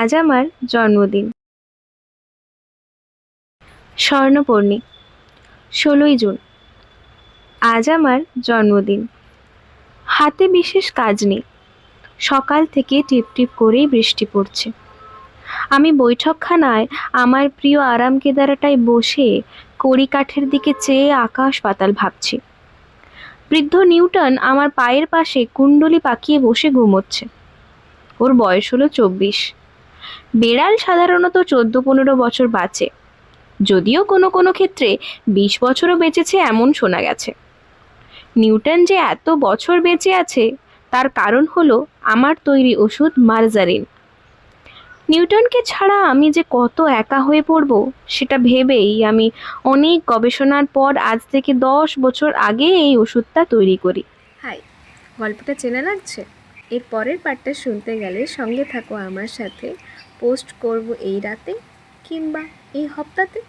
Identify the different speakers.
Speaker 1: আজ আমার জন্মদিন। স্বর্ণপর্ণী ষোলোই জুন। আজ আমার জন্মদিন। হাতে বিশেষ কাজ নেই। সকাল থেকে টিপ টিপ করেই বৃষ্টি পড়ছে। আমি বৈঠকখানায় আমার প্রিয় আরাম কেদারাটায় বসে কড়ি কাঠের দিকে চেয়ে আকাশ পাতাল ভাবছি। বৃদ্ধ নিউটন আমার পায়ের পাশে কুণ্ডলি পাকিয়ে বসে ঘুমোচ্ছে। ওর বয়স হলো চব্বিশ। বেড়াল সাধারণত চোদ্দ পনেরো বছর বাঁচে। যদিও কোনো কোনো ক্ষেত্রে বিশ বছরও বেঁচেছে এমন শোনা গেছে। নিউটন যে এত বছর বেঁচে আছে, তার কারণ হলো আমার তৈরি ওষুধ মার্জারিন। নিউটনকে ছাড়া আমি যে কত একা হয়ে পড়ব, সেটা ভেবেই আমি অনেক গবেষণার পর আজ থেকে দশ বছর আগে এই ওষুধটা তৈরি করি। হাই, গল্পটা চেনা লাগছে? এর পরের পার্টটা শুনতে গেলে সঙ্গে থাকো আমার সাথে। পোস্ট করব এই রাতে কিংবা এই হপ্তাতে।